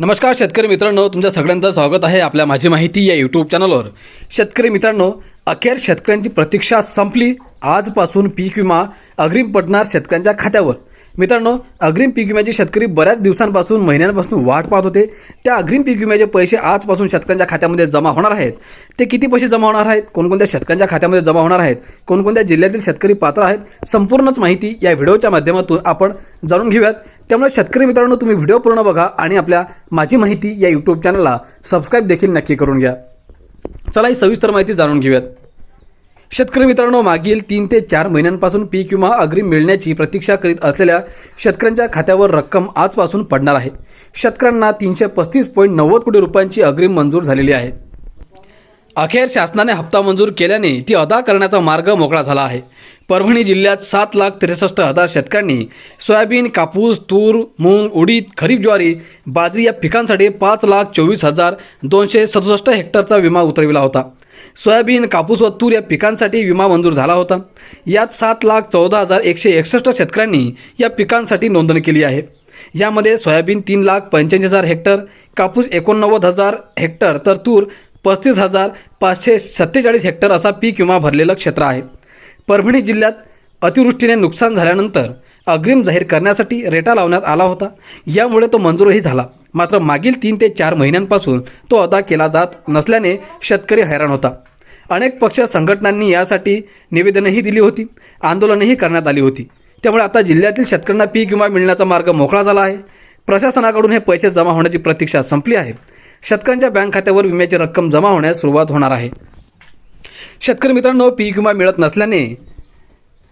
नमस्कार शेतकरी मित्रांनो तुमच्या सगळ्यांचं स्वागत आहे आपल्या माझी माहिती या यूट्यूब चॅनलवर शेतकरी मित्रांनो अखेर शेतकऱ्यांची प्रतीक्षा संपली. आजपासून पीक विमा अग्रिम पडणार शेतकऱ्यांच्या खात्यावर. मित्रांनो अग्रिम पीक विम्याचे शेतकरी बऱ्याच दिवसांपासून महिन्यांपासून वाट पाहत होते. त्या अग्रिम पीक विम्याचे पैसे आजपासून शेतकऱ्यांच्या खात्यामध्ये जमा होणार आहेत. ते किती पैसे जमा होणार आहेत? कोणकोणत्या शेतकऱ्यांच्या खात्यामध्ये जमा होणार आहेत? कोणकोणत्या जिल्ह्यातील शेतकरी पात्र आहेत? संपूर्णच माहिती या व्हिडिओच्या माध्यमातून आपण जाणून घेऊयात. त्यामुळे शेतकरी मित्रांनो तुम्ही व्हिडिओ पूर्ण बघा आणि आपल्या माझी माहिती या यूट्यूब चॅनलला सबस्क्राईब देखील नक्की करून घ्या. चला ही सविस्तर माहिती जाणून घेऊयात. शेतकरी मित्रांनो मागील तीन ते चार महिन्यांपासून पीक विमा अग्रिम मिळण्याची प्रतीक्षा करीत असलेल्या शेतकऱ्यांच्या खात्यावर रक्कम आजपासून पडणार आहे. शेतकऱ्यांना तीनशे पस्तीस पॉईंट नव्वद कोटी रुपयांची अग्रिम मंजूर झालेली आहे. अखेर शासनाने हप्ता मंजूर केल्याने ती अदा करण्याचा मार्ग मोकळा झाला आहे. परभणी जिल्ह्यात सात लाख त्रेसष्ट हजार शेतकऱ्यांनी सोयाबीन कापूस तूर मूग उडीद खरीप ज्वारी बाजरी या पिकांसाठी पाच लाख चोवीस हजार दोनशे सदुसष्ट हेक्टरचा विमा उतरविला होता. सोयाबीन कापूस व तूर या पिकांसाठी विमा मंजूर झाला होता. यात सात लाख चौदा हजार एकशे एकसष्ट शेतकऱ्यांनी या पिकांसाठी नोंदणी केली आहे. यामध्ये सोयाबीन तीन लाख पंच्याऐंशी हजार हेक्टर कापूस एकोणनव्वद हजार हेक्टर तर तूर पस्तीस हजार पाचशे सत्तेचाळीस हेक्टर असा पीक विमा भरलेलं क्षेत्र आहे. परभणी जिल्ह्यात अतिवृष्टीने नुकसान झाल्यानंतर अग्रिम जाहीर करण्यासाठी रेटा लावण्यात आला होता. यामुळे तो मंजूरही झाला. मात्र मागील तीन ते चार महिन्यांपासून तो अदा केला जात नसल्याने शेतकरी हैराण होता. अनेक पक्ष संघटनांनी यासाठी निवेदनही दिली होती. आंदोलनही करण्यात आली होती. त्यामुळे आता जिल्ह्यातील शेतकऱ्यांना पीक विमा मिळण्याचा मार्ग मोकळा झाला आहे. प्रशासनाकडून हे पैसे जमा होण्याची प्रतीक्षा संपली आहे. शेतकऱ्यांच्या बँक खात्यावर विम्याची रक्कम जमा होण्यास सुरुवात होणार आहे. शेतकरी मित्रांनो पीक विमा मिळत नसल्याने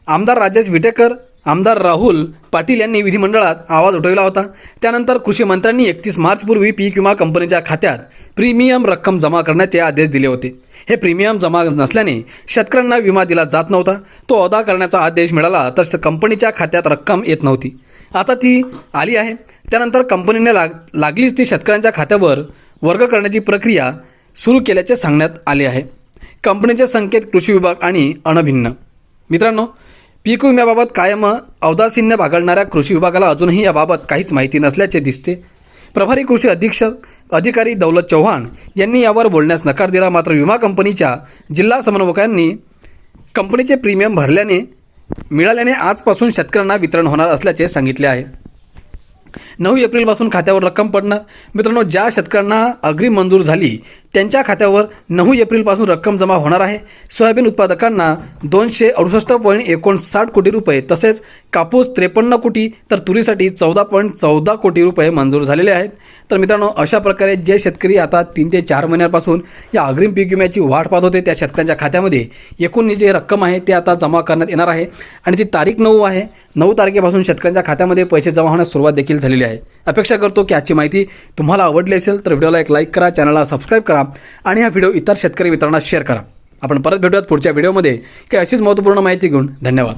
आमदार राजेश विटेकर आमदार राहुल पाटील यांनी विधिमंडळात आवाज उठविला होता. त्यानंतर कृषी मंत्र्यांनी एकतीस मार्चपूर्वी पीक विमा कंपनीच्या खात्यात प्रीमियम रक्कम जमा करण्याचे आदेश दिले होते. हे प्रीमियम जमा नसल्याने शेतकऱ्यांना विमा दिला जात नव्हता. तो अदा करण्याचा आदेश मिळाला तर कंपनीच्या खात्यात रक्कम येत नव्हती. आता ती आली आहे. त्यानंतर कंपनीने लाग लागलीच ती शेतकऱ्यांच्या खात्यावर वर्ग करण्याची प्रक्रिया सुरू केल्याचे सांगण्यात आले आहे. कंपनीचे संकेत कृषी विभाग आणि अनभिन्न मित्रांनो पीक विम्याबाबत कायम औदासीन्य बागळणाऱ्या कृषी विभागाला अजूनही याबाबत काहीच माहिती नसल्याचे दिसते. प्रभारी कृषी अधीक्षक अधिकारी दौलत चव्हाण यांनी यावर बोलण्यास नकार दिला. मात्र विमा कंपनीच्या जिल्हा समन्वयकांनी कंपनीचे प्रीमियम भरल्याने मिळाल्याने आजपासून शेतकऱ्यांना वितरण होणार असल्याचे सांगितले आहे. नऊ एप्रिलपासून खात्यावर रक्कम पडणार मित्रांनो ज्या शेतकऱ्यांना अग्रिम मंजूर झाली त्यांच्या खात्यावर नऊ एप्रिलपासून रक्कम जमा होणार आहे. सोयाबीन उत्पादकांना दोनशे अडुसष्ट पॉईंट एकोणसाठ कोटी रुपये तसेच कापूस त्रेपन्न कोटी तर तुरीसाठी चौदा पॉईंट चौदा कोटी रुपये मंजूर झालेले आहेत. तर मित्रांनो अशा प्रकारे जे शेतकरी आता तीन ते चार महिन्यापासून या अग्रिम पीक विम्याची वाट पाहत होते त्या शेतकऱ्यांच्या खात्यामध्ये एकूण जी रक्कम आहे ते आता जमा करण्यात येणार आहे. आणि ती तारीख नऊ आहे. नऊ तारखेपासून शेतकऱ्यांच्या खात्यामध्ये पैसे जमा होण्यास सुरुवात देखील झालेली आहे. अपेक्षा करतो की आजची माहिती तुम्हाला आवडली असेल तर व्हिडिओला एक लाईक करा चॅनलला सबस्क्राईब करा. आणि हा व्हिडिओ इतर शेतकरी मित्रांना शेअर करा. आपण परत भेटूयात पुढच्या व्हिडिओमध्ये. काही अशीच महत्त्वपूर्ण माहिती घेऊन धन्यवाद.